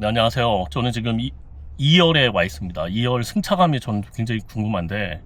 네, 안녕하세요. 저는 지금 이, 2열에 와 있습니다. 2열 승차감이 저는 굉장히 궁금한데,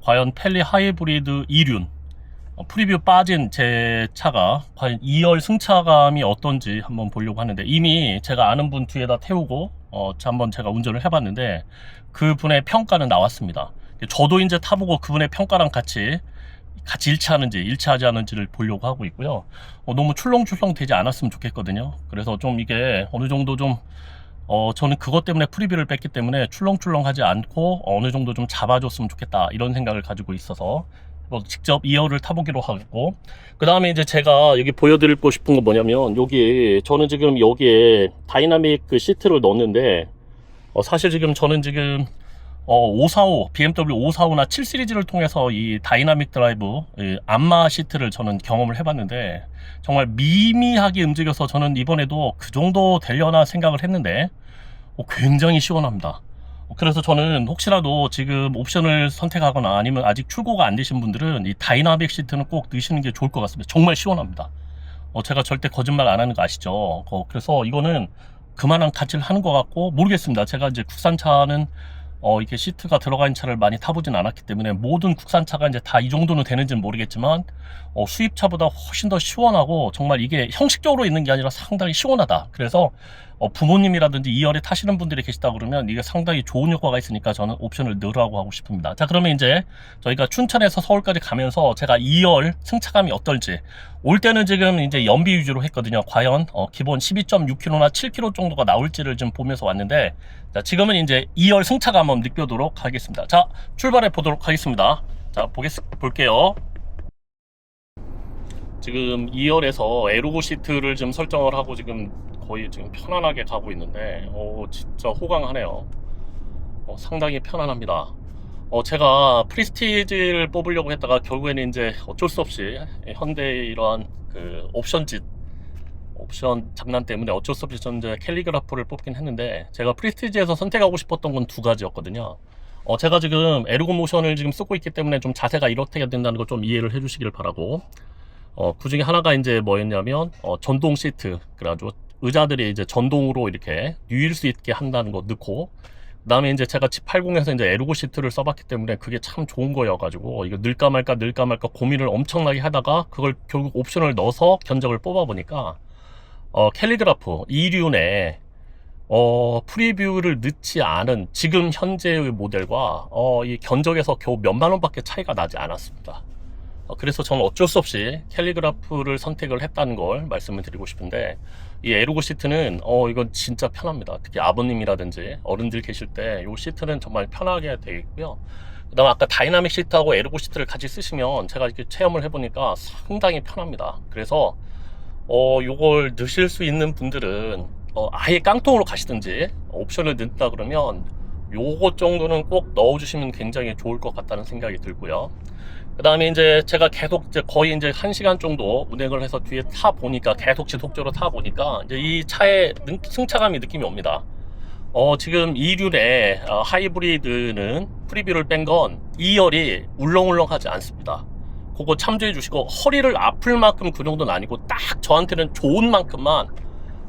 과연 펠리 하이브리드 2륜, 어, 프리뷰 빠진 제 차가 과연 2열 승차감이 어떤지 한번 보려고 하는데, 이미 제가 아는 분 뒤에다 태우고, 어, 자, 한번 제가 운전을 해봤는데, 그 분의 평가는 나왔습니다. 저도 이제 타보고 그분의 평가랑 같이 같이 일치하는지 일치하지 않은지를 보려고 하고 있고요. 어, 너무 출렁출렁 되지 않았으면 좋겠거든요. 그래서 좀 이게 어느 정도 좀 어, 저는 그것 때문에 프리뷰를 뺐기 때문에 출렁출렁하지 않고 어느 정도 좀 잡아줬으면 좋겠다 이런 생각을 가지고 있어서 뭐 직접 2열을 타보기로 하고 그 다음에 이제 제가 여기 보여드리고 싶은 건 뭐냐면 여기 저는 지금 여기에 다이나믹 그 시트를 넣었는데 어, 사실 지금 저는 지금 어, 545, BMW 545나 7 시리즈를 통해서 이 다이나믹 드라이브, 이 안마 시트를 저는 경험을 해봤는데, 정말 미미하게 움직여서 저는 이번에도 그 정도 되려나 생각을 했는데, 어, 굉장히 시원합니다. 어, 그래서 저는 혹시라도 지금 옵션을 선택하거나 아니면 아직 출고가 안 되신 분들은 이 다이나믹 시트는 꼭 넣으시는 게 좋을 것 같습니다. 정말 시원합니다. 어, 제가 절대 거짓말 안 하는 거 아시죠? 어, 그래서 이거는 그만한 가치를 하는 것 같고, 모르겠습니다. 제가 이제 국산차는 어, 이게 시트가 있는 차를 많이 타보진 않았기 때문에 모든 국산차가 이제 다 이 정도는 되는지는 모르겠지만 어, 수입차보다 훨씬 더 시원하고 정말 이게 형식적으로 있는 게 아니라 상당히 시원하다. 그래서 어, 부모님이라든지 2열에 타시는 분들이 계시다 그러면 이게 상당히 좋은 효과가 있으니까 저는 옵션을 넣으라고 하고 싶습니다. 자 그러면 이제 저희가 춘천에서 서울까지 가면서 제가 2열 승차감이 어떨지 올 때는 지금 이제 연비 위주로 했거든요. 과연 어, 기본 12.6km나 7km 정도가 나올지를 좀 보면서 왔는데 자 지금은 이제 2열 승차감 한번 느껴보도록 하겠습니다. 자 출발해 보도록 하겠습니다. 자 보겠, 볼게요. 지금 2열에서 에루고 시트를 좀 설정을 하고 지금 거의 지금 편안하게 가고 있는데 어 진짜 호강하네요 어, 상당히 편안합니다 어 제가 프리스티지를 뽑으려고 했다가 결국에는 이제 어쩔 수 없이 현대의 이러한 그 옵션짓 옵션 장난 때문에 어쩔 수 없이 저는 이제 캘리그라프를 뽑긴 했는데 제가 프리스티지에서 선택하고 싶었던 건 두 가지였거든요 어 제가 지금 에르고 모션을 지금 쓰고 있기 때문에 좀 자세가 이렇게 된다는 걸 좀 이해를 해주시길 바라고 어, 그 중에 하나가 이제 뭐였냐면, 어, 전동 시트. 그래가지고 의자들이 이제 전동으로 이렇게 누일 수 있게 한다는 거 넣고, 그 다음에 이제 제가 G80에서 이제 에르고 시트를 써봤기 때문에 그게 참 좋은 거여가지고, 이거 넣을까 말까 넣을까 말까 고민을 엄청나게 하다가 그걸 결국 옵션을 넣어서 견적을 뽑아보니까, 어, 캘리그라프, 이륜에, 어, 프리뷰를 넣지 않은 지금 현재의 모델과, 어, 이 견적에서 겨우 몇만 원밖에 차이가 나지 않았습니다. 어, 그래서 저는 어쩔 수 없이 캘리그라프를 선택을 했다는 걸 말씀을 드리고 싶은데 이 에르고 시트는 어 이건 진짜 편합니다. 특히 아버님이라든지 어른들 계실 때 이 시트는 정말 편하게 되어 있고요. 그다음 아까 다이나믹 시트하고 에르고 시트를 같이 쓰시면 제가 이렇게 체험을 해보니까 상당히 편합니다. 그래서 어 요걸 넣으실 수 있는 분들은 어 아예 깡통으로 가시든지 옵션을 넣는다 그러면 요것 정도는 꼭 넣어주시면 굉장히 좋을 것 같다는 생각이 들고요. 그 다음에 이제 제가 계속 이제 거의 이제 한 시간 정도 운행을 해서 뒤에 타 보니까 계속 지속적으로 타 보니까 이제 이 차의 능- 승차감이 느낌이 옵니다. 어, 지금 2륜의 어, 하이브리드는 프리뷰를 뺀 건 2열이 울렁울렁하지 않습니다. 그거 참조해 주시고 허리를 아플 만큼 그 정도는 아니고 딱 저한테는 좋은 만큼만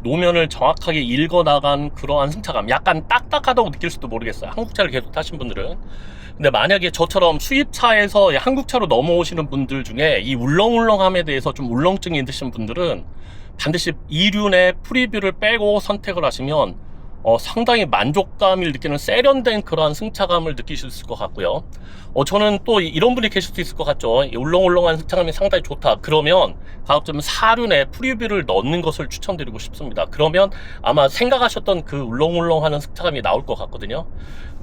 노면을 정확하게 읽어 나간 그러한 승차감. 약간 딱딱하다고 느낄 수도 모르겠어요. 한국차를 계속 타신 분들은. 근데 만약에 저처럼 수입차에서 한국차로 넘어오시는 분들 중에 이 울렁울렁함에 대해서 좀 울렁증이 있으신 분들은 반드시 이륜의 프리뷰를 빼고 선택을 하시면 어, 상당히 만족감을 느끼는 세련된 그러한 승차감을 느끼실 수 있을 것 같고요. 어, 저는 또 이- 이런 분이 계실 수 있을 것 같죠. 이 울렁울렁한 승차감이 상당히 좋다. 그러면 가급적 사륜에 프리뷰를 넣는 것을 추천드리고 싶습니다. 그러면 아마 생각하셨던 그 울렁울렁하는 승차감이 나올 것 같거든요.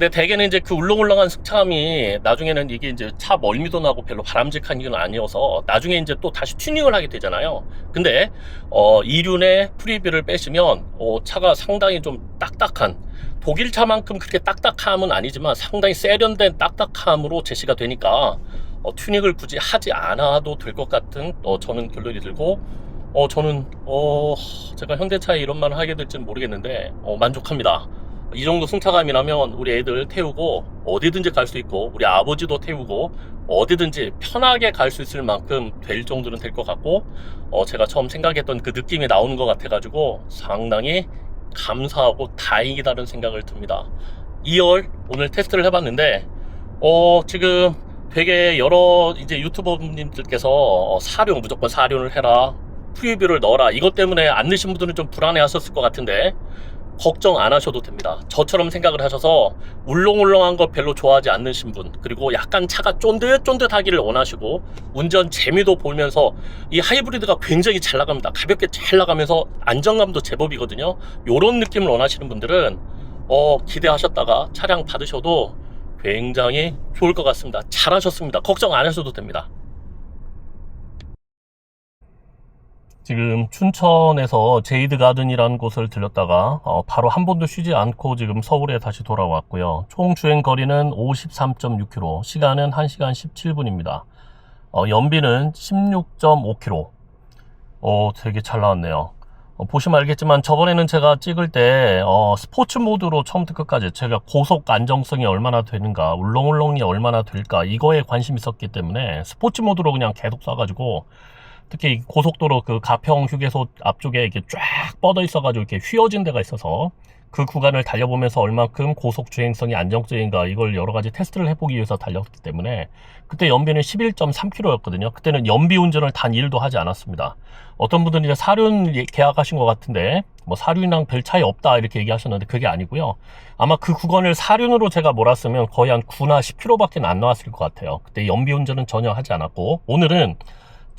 근데 대개는 이제 그 울렁울렁한 승차감이 나중에는 이게 이제 차 멀미도 나고 별로 바람직한 일은 아니어서 나중에 이제 또 다시 튜닝을 하게 되잖아요. 근데 어, 이륜의 프리뷰를 빼시면 어, 차가 상당히 좀 딱딱한 독일 차만큼 그렇게 딱딱함은 아니지만 상당히 세련된 딱딱함으로 제시가 되니까 어, 튜닝을 굳이 하지 않아도 될 것 같은 어, 저는 결론이 들고 어, 저는 어, 제가 현대차에 이런 말을 하게 될지는 모르겠는데 어, 만족합니다. 이 정도 승차감이라면 우리 애들 태우고 어디든지 갈 수 있고 우리 아버지도 태우고 어디든지 편하게 갈 수 있을 만큼 될 정도는 될 것 같고 어, 제가 처음 생각했던 그 느낌이 나오는 것 같아 가지고 상당히 감사하고 다행이다는 생각을 듭니다. 2열 오늘 테스트를 해봤는데 어 지금 되게 여러 이제 유튜버님들께서 어, 사륜 무조건 사륜을 해라 프리뷰를 넣어라 이것 때문에 안 넣으신 분들은 좀 불안해 하셨을 것 같은데 걱정 안 하셔도 됩니다. 저처럼 생각을 하셔서 울렁울렁한 거 별로 좋아하지 않으신 분 그리고 약간 차가 쫀득쫀득하기를 원하시고 운전 재미도 보면서 이 하이브리드가 굉장히 잘 나갑니다. 가볍게 잘 나가면서 안정감도 제법이거든요. 요런 느낌을 원하시는 분들은 어, 기대하셨다가 차량 받으셔도 굉장히 좋을 것 같습니다. 잘하셨습니다. 걱정 안 하셔도 됩니다. 지금 춘천에서 제이드 가든이라는 곳을 들렸다가 어, 바로 한 번도 쉬지 않고 지금 서울에 다시 돌아왔고요. 총 주행 거리는 53.6km, 시간은 1시간 17분입니다. 어, 연비는 16.5km. 어, 되게 잘 나왔네요. 어, 보시면 알겠지만 저번에는 제가 찍을 때 어, 스포츠 모드로 처음부터 끝까지 제가 고속 안정성이 얼마나 되는가 울렁울렁이 얼마나 될까 이거에 관심 있었기 때문에 스포츠 모드로 그냥 계속 쏴가지고 특히 이 고속도로 그 가평 휴게소 앞쪽에 이렇게 쫙 뻗어 있어가지고 이렇게 휘어진 데가 있어서 그 구간을 달려보면서 얼만큼 고속 주행성이 안정적인가 이걸 여러 가지 테스트를 해보기 위해서 달렸기 때문에 그때 연비는 11.3km였거든요. 그때는 연비 운전을 단 1도 하지 않았습니다. 어떤 분들은 이제 사륜 예- 계약하신 것 같은데 뭐 사륜이랑 별 차이 없다 이렇게 얘기하셨는데 그게 아니고요. 아마 그 구간을 사륜으로 제가 몰았으면 거의 한 9나 10km밖에 안 나왔을 것 같아요. 그때 연비 운전은 전혀 하지 않았고 오늘은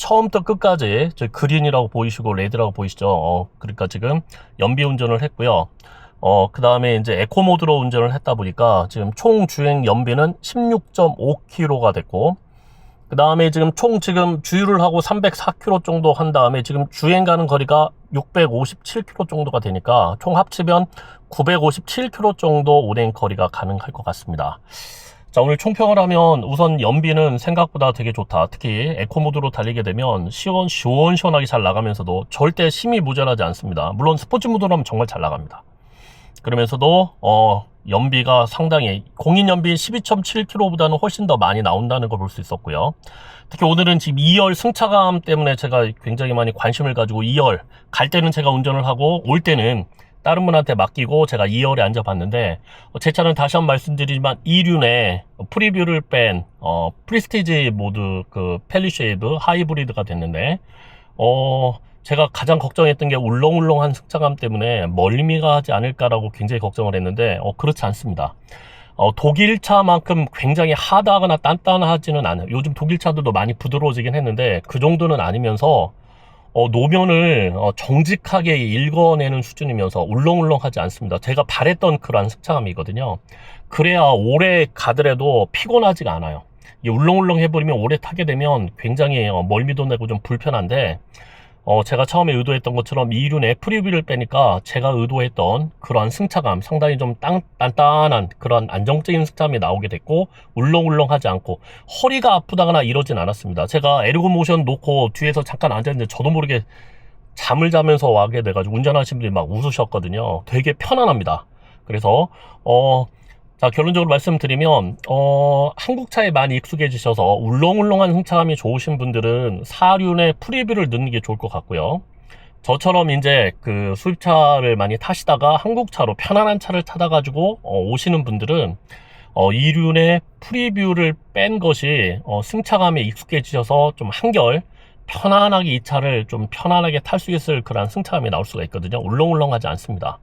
처음부터 끝까지 저 그린이라고 보이시고 레드라고 보이시죠? 어, 그러니까 지금 연비 운전을 했고요. 어, 그 다음에 이제 에코 모드로 운전을 했다 보니까 지금 총 주행 연비는 16.5km가 됐고, 그 다음에 지금 총 지금 주유를 하고 304km 정도 한 다음에 지금 주행 가는 거리가 657km 정도가 되니까 총 합치면 957km 정도 운행 거리가 가능할 것 같습니다. 자, 오늘 총평을 하면 우선 연비는 생각보다 되게 좋다. 특히 에코 모드로 달리게 되면 시원, 시원시원하게 잘 나가면서도 절대 힘이 모자라지 않습니다. 물론 스포츠 모드로 하면 정말 잘 나갑니다. 그러면서도, 어, 연비가 상당히, 공인 연비 12.7km보다는 훨씬 더 많이 나온다는 걸 볼 수 있었고요. 특히 오늘은 지금 2열 승차감 때문에 제가 굉장히 많이 관심을 가지고 2열, 갈 때는 제가 운전을 하고 올 때는 다른 분한테 맡기고 제가 2열에 앉아봤는데 어, 제 차는 다시 한 번 말씀드리지만 2륜에 프리뷰를 뺀 어, 프리스티지 모드 그 펠리쉐이드 하이브리드가 됐는데 어 제가 가장 걱정했던 게 울렁울렁한 승차감 때문에 멀미가 하지 않을까라고 굉장히 걱정을 했는데 어 그렇지 않습니다. 어, 독일차만큼 굉장히 하다거나 단단하지는 않아요. 요즘 독일차들도 많이 부드러워지긴 했는데 그 정도는 아니면서 어, 노면을 어, 정직하게 읽어내는 수준이면서 울렁울렁하지 않습니다. 제가 바랬던 그러한 승차감이거든요. 그래야 오래 가더라도 피곤하지가 않아요. 이 울렁울렁 해버리면 오래 타게 되면 굉장히 어, 멀미도 내고 좀 불편한데 어, 제가 처음에 의도했던 것처럼 이륜에 프리뷰를 빼니까 제가 의도했던 그러한 승차감 상당히 좀 땅, 단단한 그런 안정적인 승차감이 나오게 됐고 울렁울렁하지 않고 허리가 아프다거나 이러진 않았습니다. 제가 에르고 모션 놓고 뒤에서 잠깐 앉았는데 저도 모르게 잠을 자면서 와게 돼가지고 운전하시는 분들이 막 웃으셨거든요. 되게 편안합니다. 그래서 어, 자 결론적으로 말씀드리면 어, 한국차에 많이 익숙해지셔서 울렁울렁한 승차감이 좋으신 분들은 사륜에 프리뷰를 넣는 게 좋을 것 같고요. 저처럼 이제 그 수입차를 많이 타시다가 한국차로 편안한 차를 찾아가지고 어, 오시는 분들은 어, 이륜의 프리뷰를 뺀 것이 어, 승차감에 익숙해지셔서 좀 한결 편안하게 이 차를 좀 편안하게 탈 수 있을 그런 승차감이 나올 수가 있거든요. 울렁울렁하지 않습니다.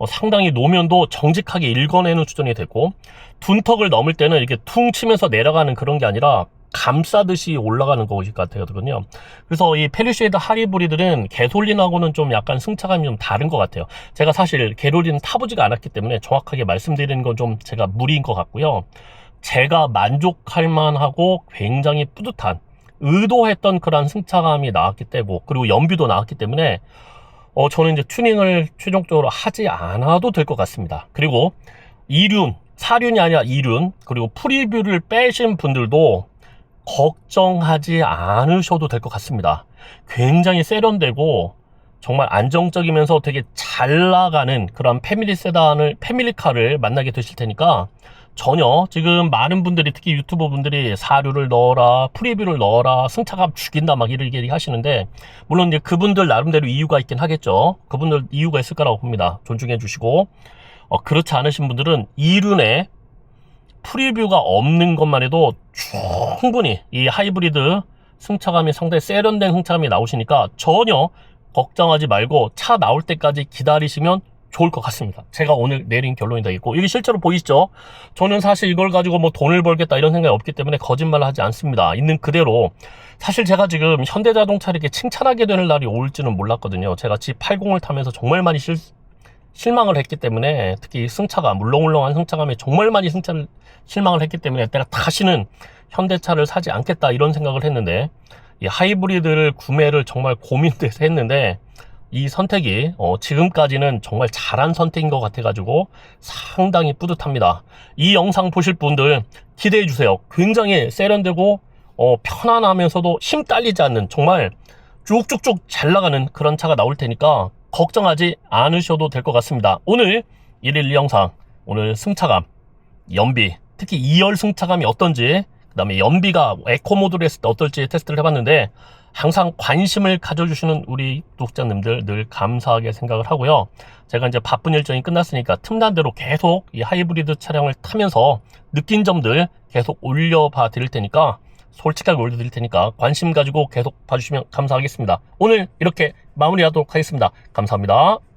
어, 상당히 노면도 정직하게 읽어내는 수준이 되고 둔턱을 넘을 때는 이렇게 퉁 치면서 내려가는 그런 게 아니라 감싸듯이 올라가는 것이 같거든요. 그래서 이 페리쉐이드 하이브리드는 개솔린하고는 좀 약간 승차감이 좀 다른 것 같아요. 제가 사실 개솔린 타보지가 않았기 때문에 정확하게 말씀드리는 건 좀 제가 무리인 것 같고요. 제가 만족할 만하고 굉장히 뿌듯한 의도했던 그런 승차감이 나왔기 때문에 그리고 연비도 나왔기 때문에 어, 저는 이제 튜닝을 최종적으로 하지 않아도 될 것 같습니다. 그리고 2륜, 4륜이 아니라 2륜, 그리고 프리뷰를 빼신 분들도 걱정하지 않으셔도 될 것 같습니다. 굉장히 세련되고 정말 안정적이면서 되게 잘 나가는 그런 패밀리 세단을, 패밀리카를 만나게 되실 테니까 전혀 지금 많은 분들이 특히 유튜버 분들이 사료를 넣어라 프리뷰를 넣어라 승차감 죽인다 막 이렇게 하시는데 물론 이제 그분들 나름대로 이유가 있긴 하겠죠. 그분들 이유가 있을 거라고 봅니다. 존중해 주시고. 어, 그렇지 않으신 분들은 이륜에 프리뷰가 없는 것만 해도 충분히 이 하이브리드 승차감이 상당히 세련된 승차감이 나오시니까 전혀 걱정하지 말고 차 나올 때까지 기다리시면 좋을 것 같습니다. 제가 오늘 내린 결론이 되겠고 이게 실제로 보이시죠? 저는 사실 이걸 가지고 뭐 돈을 벌겠다 이런 생각이 없기 때문에 거짓말을 하지 않습니다. 있는 그대로 사실 제가 지금 현대자동차를 이렇게 칭찬하게 되는 날이 올지는 몰랐거든요. 제가 G80을 타면서 정말 많이 실, 실망을 했기 때문에 특히 승차감 물렁물렁한 승차감에 정말 많이 승차를 실망을 했기 때문에 내가 다시는 현대차를 사지 않겠다 이런 생각을 했는데 이 하이브리드를 구매를 정말 고민돼서 했는데 이 선택이 어, 지금까지는 정말 잘한 선택인 것 같아가지고 상당히 뿌듯합니다. 이 영상 보실 분들 기대해 주세요. 굉장히 세련되고 어, 편안하면서도 힘 딸리지 않는 정말 쭉쭉쭉 잘 나가는 그런 차가 나올 테니까 걱정하지 않으셔도 될 것 같습니다. 오늘 1일 이 영상 오늘 승차감 연비 특히 2열 승차감이 어떤지 그 다음에 연비가 에코 모드로 했을 때 어떨지 테스트를 해봤는데 항상 관심을 가져주시는 우리 구독자님들 늘 감사하게 생각을 하고요. 제가 이제 바쁜 일정이 끝났으니까 틈난 대로 계속 이 하이브리드 차량을 타면서 느낀 점들 계속 올려봐 드릴 테니까 솔직하게 올려드릴 테니까 관심 가지고 계속 봐주시면 감사하겠습니다. 오늘 이렇게 마무리하도록 하겠습니다. 감사합니다.